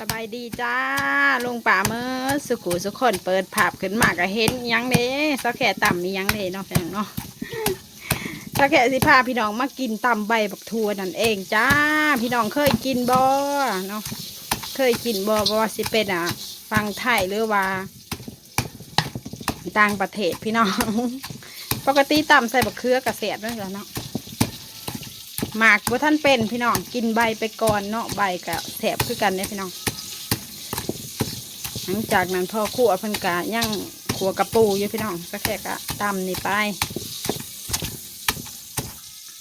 สบายดีจ้าลุงป่าเมื่อสุขุสุขคนเปิดผับขึ้นมาก็เห็นยังเด้สักแค่ต่ำมียังเด้เนาะพี่น้องเนาะสักแค่สิพาพี่น้องมากินตำใบบักทัวนั่นเองจ้า พี่น้องเคยกินบ่เนาะเคยกินบ่บ่ว่าสิเป็นอะฟังไทยหรือว่า ต่างประเทศพี่น้อง ปกติตำใส่บักเขือกระเสียบนั่นแหละเนาะหมากว่าท่านเป็นพี่น้องกินใบไปก่อนเนาะใบกับแถบคือกันเนี่ยพี่น้อง ลังจากนั้นพอขั่วพิ่นกะย่างขัวกระปูอยู่พี่น้องก็แค่กะตำนี่ไป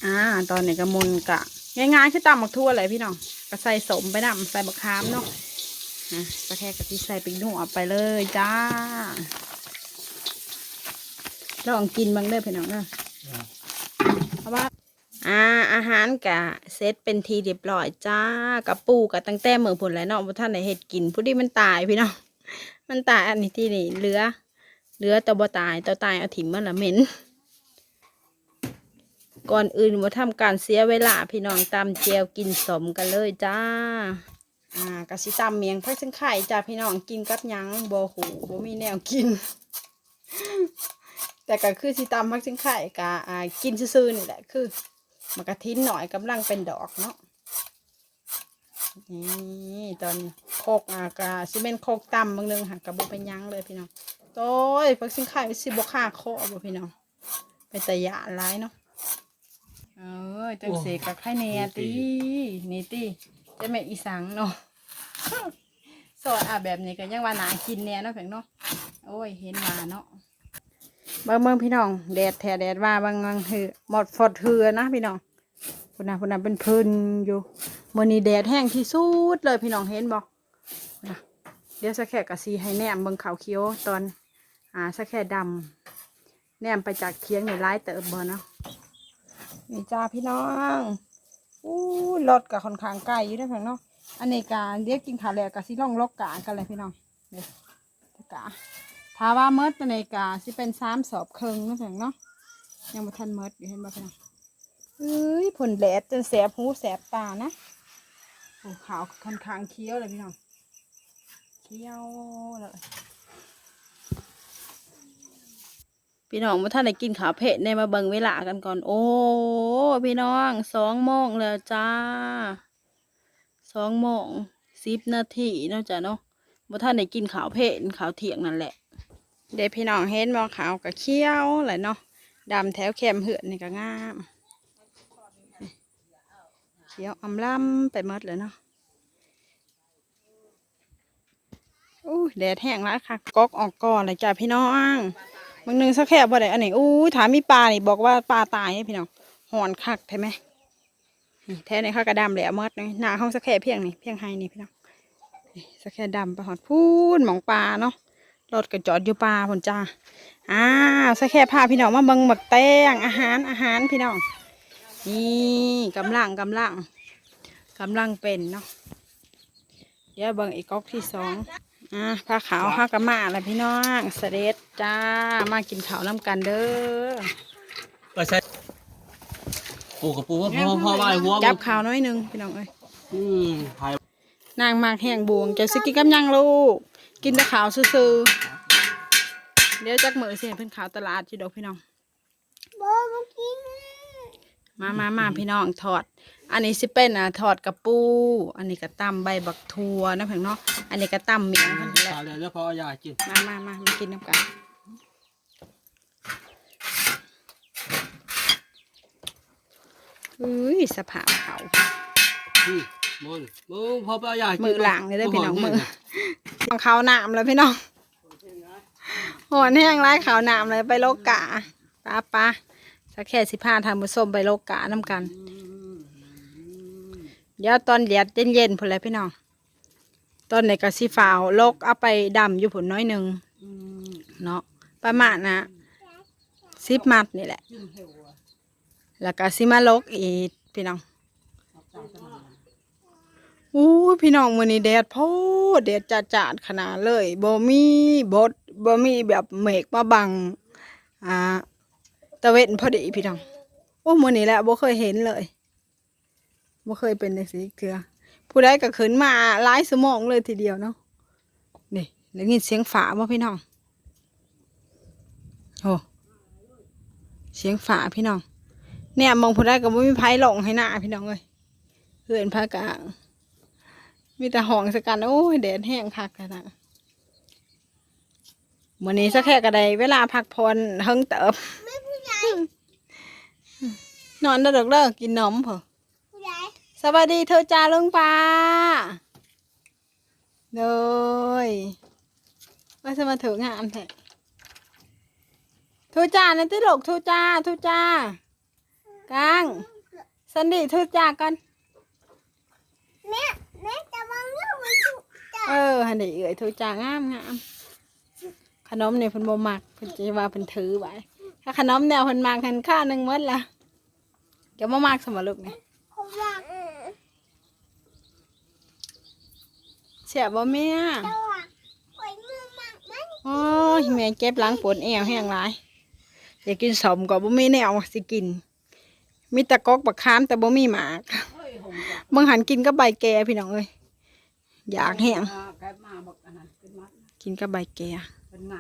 อ่าตอนนี้ก็มุนกะง่ายๆคือตำบักทั่วเลยพี่น้องก็ใส่สมไปนำใส่บักขามเนาะนะก็แค่กะที่ใส่ไปหนัวไปเลยจ้าลองกินบ้างเด้อพี่น้องเด้อเพราะว่าอ่าอาหารกะเซตเป็นทีเรียบร้อยจ้ากระปูกะตั้งแต่เมืองผลแล้วเนาะบ่ท่านได้เฮ็ดกินผู้ที่มันตายพี่น้อง มันตายอันนี้ที่นี่เหลือเหลือแต่บ่ตายแต่ตายเอาถิ่มมันละเหม็นก่อนอื่นว่าทำการเสียเวลาพี่น้องตำเจียวกินสมกันเลยจ้า อ่ากะสิตำเมียงพักซึ่งไข่จ้าพี่น้องกินกับยังบ่หูบ่มีแนวกิน แต่ก็คือสิตำพักซึ่งไข่กะอ่ากินซื่อๆนี่แหละคือ มากระทิ้นหน่อยกำลังเป็นดอกเนาะ นี่ตอนโคกอากาซิเมนโคกต่ำบางนึงหักกระบอกเป็นหยังเลยพี่น้องโต้ยพักสิงไข่สิบค่าโคบ่พี่น้องไปแต่ยาร้ายเนาะเออจังเสกกับไข่เนียตีนี่ตีจะแม่อีสังเนาะสอดอะแบบนี้ก็ยังว่าหนากินแน่เนาะเพียงเนาะโอ้ยเห็นมาเนาะบางเมืองพี่น้องแดดแท้แดดว่าบางเมืองคือหมดฟอดเถือนะพี่น้องพุ่นน่ะพุ่นน่ะเป็นพื้นอยู่ มื่อนี้แดดแห้งที่สุดเลยพี่น้องเห็นบอกเดี๋ยวสักแค่กะซีให้แนมเบิ่งขาวเขียวตอนอ่าสักแค่ดำแนมไปจากเคียงในร้ายเติบบ่เนาะนี่จ้าพี่น้องอู้รถกับค่อนข้างใกลอยู่เด้อเพี่นเนาะอันนี้กาเดี๋ยวกินขาวแล้วกะสิล่องลกกากันเลยพี่น้องเดี๋ยกะถ้าว่าเมิดในกาสิเป็นสามสอบครึ่งนะพียงเนาะยังบ่ทันเมิดอยู่เห็นบ่พี่น้องเอ้ยผลแดดจนแสบหูแสบตานะ ขาวค่อนข้างเคี้ยวเลยพี่น้อง เคี้ยวเลย พี่น้องมาท่านได้กินขาวเผ็ดในมาเบิ่งเวลากันก่อน โอ้ พี่น้องสองโมงแล้วจ้าสองโมงสิบนาทีเนาะจ้ะเนาะบ่ท่านได้กินขาวเพนขาวเถียงนั่นแหละ เด็พี่น้องเห็นบ่ขาวกับเขียวแหละเนาะดำแถวแคมเหือนนี่ก็งาม เขียวอำล่ำไปหมดเลยเนาะอู้แดดแห้งแล้วค่ะก๊อกออกก่อนเลยจ้ะพี่น้องบางนึงสักแค่บ่ได้อันนี้อู้ถามมีปลานี่บอกว่าปลาตายให้พี่น้องหอนคักใช่ไหมแท้ในข้ากระดำแหละหมดเลยหน้าห้องสักแค่เพียงนี่เพียงไฮนี่พี่น้องสักแค่ดำไปหอดพูนหมองปลาเนาะรถก็จอดอยู่ปลาผนจ้าอ้าวสแค่พาพี่น้องมาเบิ่งหมักแตงอาหารอาหารพี่น้อง นี่กำลังกำลังกำลังเป็นเนาะเดี๋ยวเบิ่งอีกก๊อกที่สองอ่าผ้าขาวผ้ากระมาแล้วพี่น้องเสด็จจ้ามากินข้าวน้ำกันเด้อก็ใช่ปูกับปูว่าพ่อพ่อไหว้หัวจับข้าวน้อยหนึงพี่น้องเอ้ยอืมถ่ายนางมากแห้งบวงจะสกินกับหยังลูกกินแต่ขาวซื่อๆเดี๋ยวจักมือเสียเพิ่นขาวตลาดจีดอกพี่น้อง มามามาพี่น้องถอด อันนี้สิเป็นอะถอดกระปู อันนี้ก็ตำใบบักทัวนะเพื่อนเนาะ อันนี้ก็ตำเมียงเพิ่นนั่นแหละถ่ายเลยแล้วพอเอายากิน มามามามากินน้ำกัน อุ้ยสภาพเขา อืมมอนมือพอไปเอายากินมือหลังเลยเด้อพี่น้องมือของเขาวหนามแล้วพี่น้องหอนแห้งร้ายขาวหนามเลยไปโลกาป้าป้าสั กแค่สิบห้าทำผสมไปโลกาน้ำกัน เดี๋ยวตอนเดียดเย็นๆพุ่นเลยพี่น้อง ตอนไหนก็สิฟ้าวโลกเอาไปดำอยู่ผุนน้อยหนึ่งเนาะประมาณนะสิบมัดนี่แหละ แล้วก็สิมาโลกอีกพี่น้องอู้ยพี่น้องมื้อนี้แดดโพดแดดจัดจดๆขนาดเลยบ่มีบดบ่มีแบบเมฆมาบังอ่า ตะเวนพอดีพี่น้องโอ้มือนี้แหละบ่เคยเห็นเลยบ่เคยเป็นในสีเกลือ ผู้ใดก็ขึ้นมาหลายสมองเลยทีเดียวเนาะนี่แล้วยินเสียงฝาบ่พี่น้องโอ้เสียงฝาพี่น้อง เนี่ยมองผู้ใดก็บ่มีไผหลงให้หน้าพี่น้องเลยเพื่อนพากลางมีแต่ห้องสกันโอ้ยแดดแห้งคักกันะวันนี้สักแค่กระไดเวลาพักผ่อนเฮิงเติบ นอนเด้อเด้อเด้อกินนมเผอผู้ใหญ่สวัสดีเธอจ้าลุงปลาเลยว่าจะมาถึงงามแท้ทูจ้านะที่หลกทูจ้าทูจ้ากลางสันดีทูจ้ากันแม่แม่จะวางเรื่องไว้ทุกจ้าเออฮันดีเอ๋ยทูจ้างามงามขนมเนี่ยเพิ่นบ่มักเพิ่นจะว่าเพิ่นถือไว้ ถ้าขนมแนวเพิ่นมักหันค่าหนึ่งหมดละเดี๋ยวบ่มักสมลูกเนี่ยเขาว่าเสียบ่แม่แต่ว่าปล่อยมือมากมันโอ้ยแม่เจ็บหลังปวดแอวแห้งหลายอยากกินสมก็บ่มีแนวสิกิน มีแตะกอกบักขามแต่บ่มีหมากบางหันกินกับใบแก่พี่น้องเอ้ยอยากแห้งกินกับใบแก่